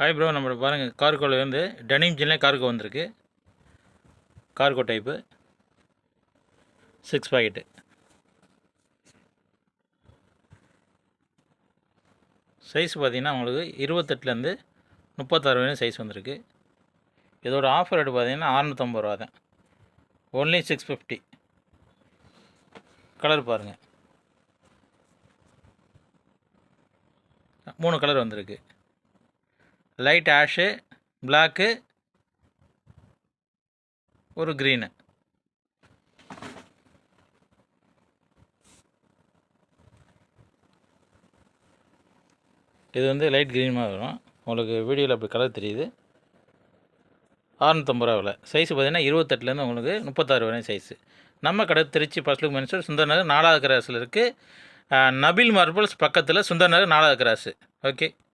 Hi bro நம்ம பாருங்கள் கார்கோவில் வந்து டெனிம் ஜின்லேயே கார்கோ வந்திருக்கு. Cargo type six pocket size பார்த்திங்கன்னா உங்களுக்கு இருபத்தெட்டுலேருந்து முப்பத்தாறு வரையும் சைஸ் வந்திருக்கு. இதோட ஆஃபர் ரேட்டு பார்த்தீங்கன்னா அறநூற்றம்பது ரூபா தான். ஒன்லி சிக்ஸ் ஃபிஃப்டி கலர் பாருங்கள் மூணு கலர் வந்திருக்கு. லைட் ஆஷு பிளாக்கு ஒரு க்ரீனு இது வந்து லைட் க்ரீன் மாதிரி வரும். உங்களுக்கு வீடியோவில் அப்படி கலர் தெரியுது. அறநூற்றம்பது ரூபா விலை. சைஸ் பார்த்தீங்கன்னா இருபத்தெட்டுலேருந்து உங்களுக்கு முப்பத்தாறு வரையும் சைஸு நம்ம கடை திருச்சி பஸ்லுக்கு மென்சூர் சுந்தர் நகர் நாலாவது கிராஸில் இருக்குது நபில் மார்பிள்ஸ் பக்கத்தில் சுந்தர் நகர் நாலாவது கிராஸு. ஓகே